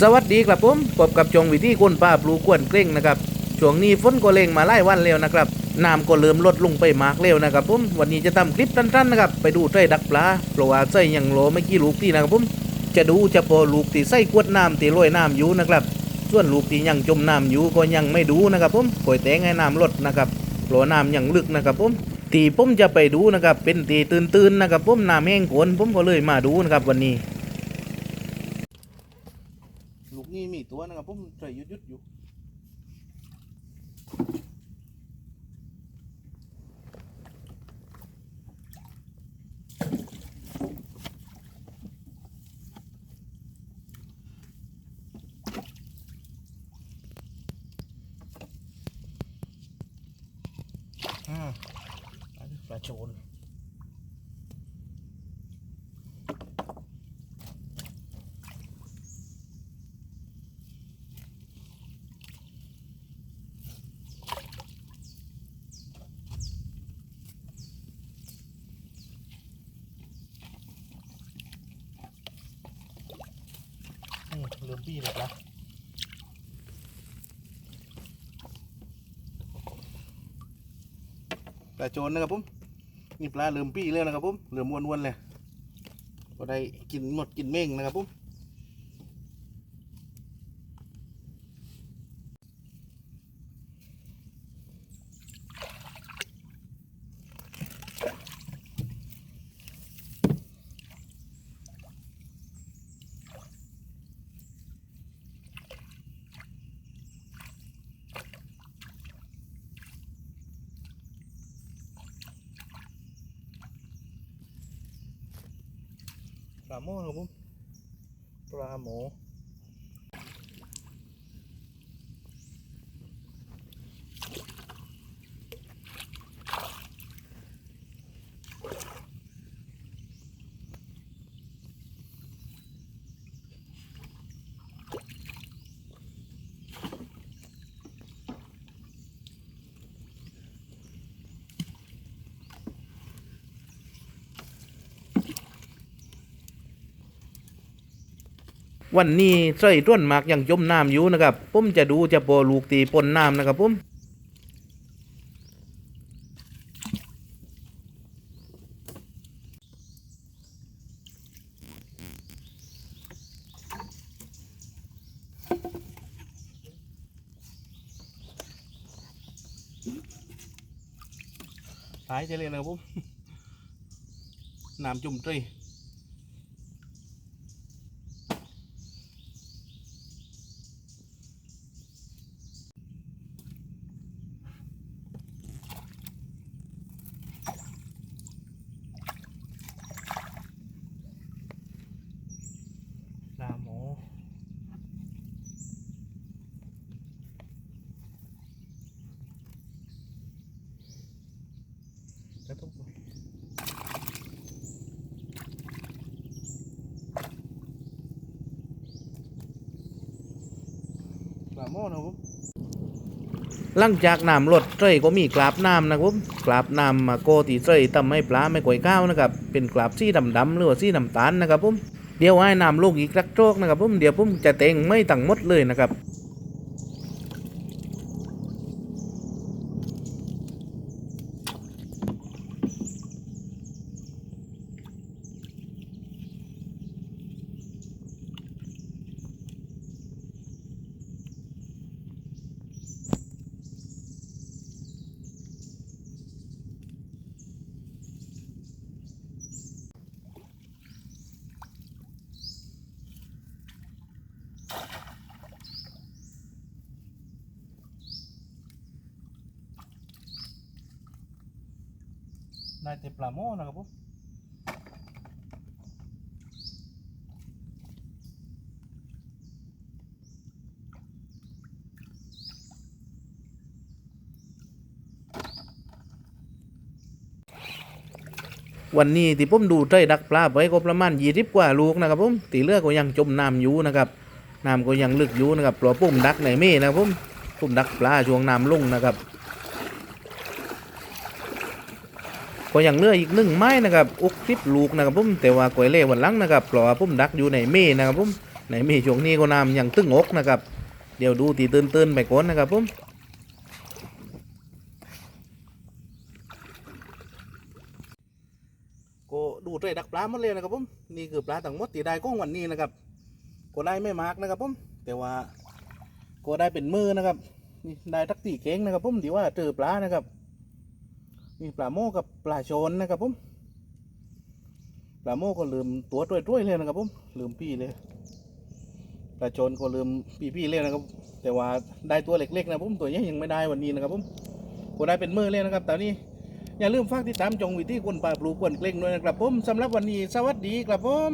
สวัสดีครับผมพบกับจงวิธีคนป้าปลูกวนเกร่งนะครับช่วงนี้ฝนก็เร่งมาไล่วันแล้วนะครับน้ำก็เริ่มลดลงไปมากแล้วนะครับผมวันนี้จะทำคลิปสั้นๆนะครับไปดูไส้ดักปลาเพราะว่าไส้ยังโหลไม่กี่ลูกที่นะครับผมจะดูเฉพาะลูกที่ไส้กวดน้ำที่ลอยน้ำอยู่นะครับส่วนลูกที่ยังจมน้ำอยู่ก็ยังไม่ดูนะครับผมปล่อยแตงให้น้ำลดนะครับเพราะน้ำยังลึกนะครับผมตีผมจะไปดูนะครับเป็นตีตื่นๆนะครับผมน้ำแห้งโขนผมก็เลยมาดูนะครับวันนี้ ลูกนี้ มีตัวนะครับผมใส่ยุดยุดอยู่อ่าปลาโจน อืมเริ่มปี้เลยละปลาโจนนะครับผมนี่ปลาเริ่มปี้แล้วนะครับผมเริ่มวนๆเลยก็ได้กินหมดกินเม่งนะครับผม ปลาโมครับผมปลาหมู วันนี้ใส่ต้นหมากยังจมน้ำอยู่นะครับผมจะดูจะโปลูกตีปนน้ำนะครับผมหายใจเลยนะครับผมน้ำจุ่มตรี ปลาหมูแล้วต้องปลาหม้อนะครับหลังจากน้ำลดเตยก็มีกราบน้ำนะครับผมกราบน้ำมาโกตีเตยทำให้ปลาไม่ก่อยข้าวนะครับเป็นกราบสีดำๆหรือว่าสีน้ำตาลนะครับผมเดี๋ยวให้น้ำลงอีกรักโจกนะครับผมเดี๋ยวผมจะเต็งไม่ตั้งหมดเลยนะครับ ได้แต่ปลาโม่นะครับผมวันนี้ที่ผมดูใจดักปลาไปก็ประมาณยี่สิบกว่าลูกนะครับผมตีเลือกก็ยังจมน้ำอยู่นะครับน้ำก็ยังลึกอยู่นะครับเพราปุ่มดักในเม่นะครับผมปุ่มดักปลาช่วงน้ำลงนะครับ ก็ยังเหลืออีกหนึ่งไม้นะครับอุกทิบลูกนะครับผมแต่ว่าก๋วยเล่วันลังนะครับเพราะว่าผมดักอยู่ในเม่นะครับผมในเมีช่วงนี้ก็น้ำยังตึงอกนะครับ เดี๋ยวดูตีตื่นๆไปก่อนนะครับผมก็ดูด้วยดักปลาหมดเลยนะครับผมนี่คือปลาทั้งหมดที่ได้ก้องวันนี้นะครับ ก็ได้ไม่มากนะครับผมแต่ว่าก็ได้เป็นมือนะครับนี่ได้ทักตีเก่งนะครับผมที่ว่าเจอปลานะครับ มีปลาโมกับปลาชนนะครับผมปลาโมก็ลืมตัวต้วยๆเลยนะครับผมลืมพี่เลยปลาชนก็ลืมพี่ๆเลยนะครับ แต่ว่าได้ตัวเล็กๆนะผมตัวนี้ยังไม่ได้วันนี้นะครับผมก็ได้เป็นเมื่อเลยนะครับตอนนี้อย่าลืมฝากติดตามจงวิธีคนปลาปลูกคนเกล้งด้วยนะครับผมสำหรับวันนี้สวัสดีครับผม